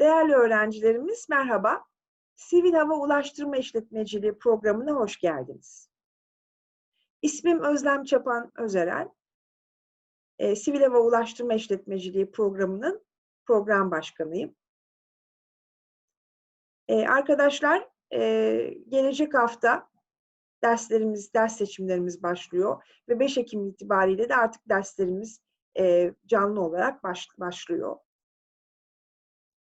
Değerli öğrencilerimiz merhaba. Sivil Hava Ulaştırma İşletmeciliği programına hoş geldiniz. İsmim Özlem Çapan Özeren. E, Sivil Hava Ulaştırma İşletmeciliği programının program başkanıyım. E, arkadaşlar e, gelecek hafta derslerimiz, ders seçimlerimiz başlıyor ve 5 Ekim itibariyle de artık derslerimiz e, canlı olarak baş, başlıyor.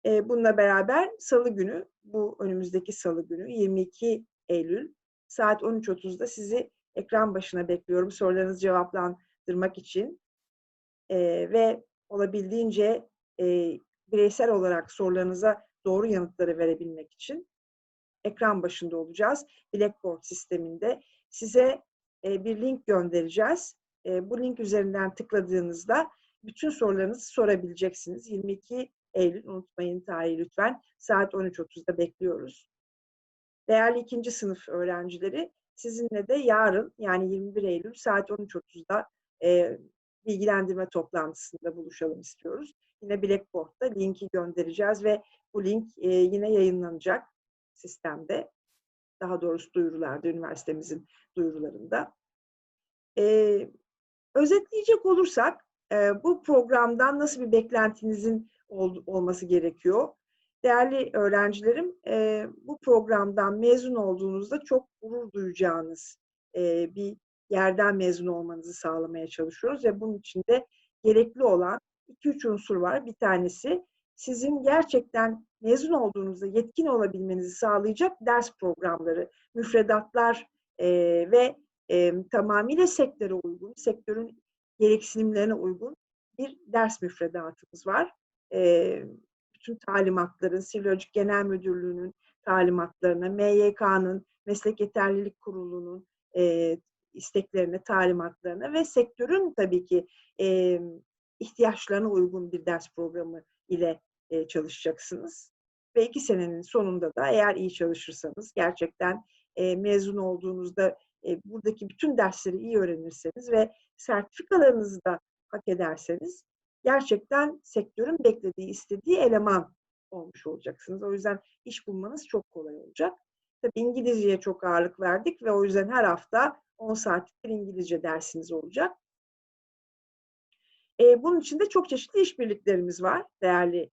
E, bununla beraber salı günü, bu önümüzdeki salı günü 22 Eylül saat 13.30'da sizi ekran başına bekliyorum sorularınızı cevaplandırmak için. E, ve olabildiğince e, bireysel olarak sorularınıza doğru yanıtları verebilmek için ekran başında olacağız. Blackboard sisteminde size e, bir link göndereceğiz. E, bu link üzerinden tıkladığınızda bütün sorularınızı sorabileceksiniz. 22 Eylül unutmayın tarihi lütfen. Saat 13.30'da bekliyoruz. Değerli ikinci sınıf öğrencileri sizinle de yarın yani 21 Eylül saat 13.30'da e, bilgilendirme toplantısında buluşalım istiyoruz. Yine Blackboard'da linki göndereceğiz ve bu link e, yine yayınlanacak sistemde. Daha doğrusu duyurularda, üniversitemizin duyurularında. E, özetleyecek olursak e, bu programdan nasıl bir beklentinizin ol, olması gerekiyor? Değerli öğrencilerim, e, bu programdan mezun olduğunuzda çok gurur duyacağınız e, bir yerden mezun olmanızı sağlamaya çalışıyoruz ve bunun için de gerekli olan iki üç unsur var. Bir tanesi sizin gerçekten mezun olduğunuzda yetkin olabilmenizi sağlayacak ders programları, müfredatlar e, ve e, tamamıyla sektöre uygun, sektörün gereksinimlerine uygun bir ders müfredatımız var. Bütün talimatların, Sivilojik Genel Müdürlüğü'nün talimatlarına, MYK'nın, Meslek Yeterlilik Kurulu'nun e, isteklerine, talimatlarına ve sektörün tabii ki e, ihtiyaçlarına uygun bir ders programı ile e, çalışacaksınız. Ve iki senenin sonunda da eğer iyi çalışırsanız, gerçekten e, mezun olduğunuzda e, buradaki bütün dersleri iyi öğrenirseniz ve sertifikalarınızı da hak ederseniz gerçekten sektörün beklediği, istediği eleman olmuş olacaksınız. O yüzden iş bulmanız çok kolay olacak. Tabii İngilizceye çok ağırlık verdik ve o yüzden her hafta 10 saatlik bir İngilizce dersiniz olacak. E, bunun için de çok çeşitli işbirliklerimiz var değerli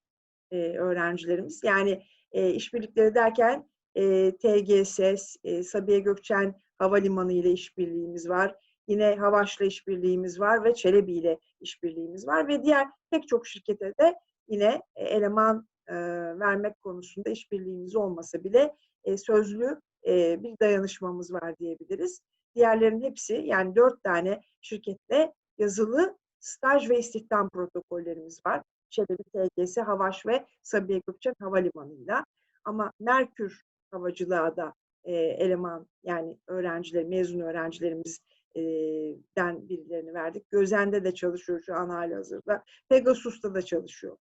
e, öğrencilerimiz. Yani e, işbirlikleri derken e, TGS, e, Sabiha Gökçen Havalimanı ile işbirliğimiz var. Yine Havaş'la işbirliğimiz var ve Çelebi ile işbirliğimiz var ve diğer pek çok şirkete de yine e, eleman e, vermek konusunda işbirliğimiz olmasa bile e, sözlü e, bir dayanışmamız var diyebiliriz. Diğerlerin hepsi yani dört tane şirketle yazılı staj ve istihdam protokollerimiz var. Çelebi TGS, Havaş ve Sabiha Gökçen Havalimanı'yla. Ama Merkür Havacılığa da e, eleman yani öğrenciler, mezun öğrencilerimizden birilerini verdik. Gözen'de de çalışıyor şu an hali hazırda. Pegasus'ta da çalışıyor.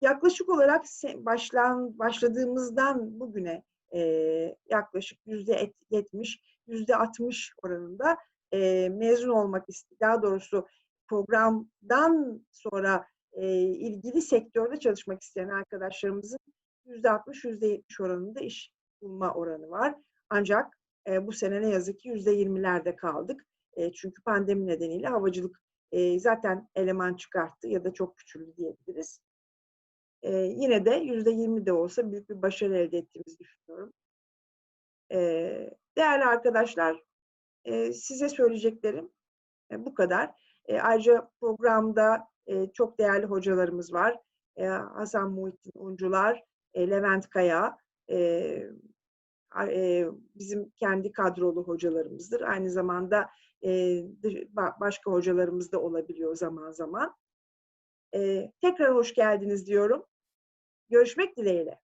Yaklaşık olarak başlan, başladığımızdan bugüne e, yaklaşık yüzde yetmiş, yüzde altmış oranında e, mezun olmak istiyor. Daha doğrusu programdan sonra e, ilgili sektörde çalışmak isteyen arkadaşlarımızın yüzde altmış, yüzde yetmiş oranında iş bulma oranı var. Ancak e, bu sene ne yazık ki yüzde yirmilerde kaldık. E, çünkü pandemi nedeniyle havacılık e, zaten eleman çıkarttı ya da çok küçüldü diyebiliriz. E, yine de yüzde yirmi de olsa büyük bir başarı elde ettiğimizi düşünüyorum. E, değerli arkadaşlar, e, size söyleyeceklerim e, bu kadar. E, ayrıca programda e, çok değerli hocalarımız var. E, Hasan Muhittin Uncular, e, Levent Kaya, e, bizim kendi kadrolu hocalarımızdır. Aynı zamanda başka hocalarımız da olabiliyor zaman zaman. Tekrar hoş geldiniz diyorum. Görüşmek dileğiyle.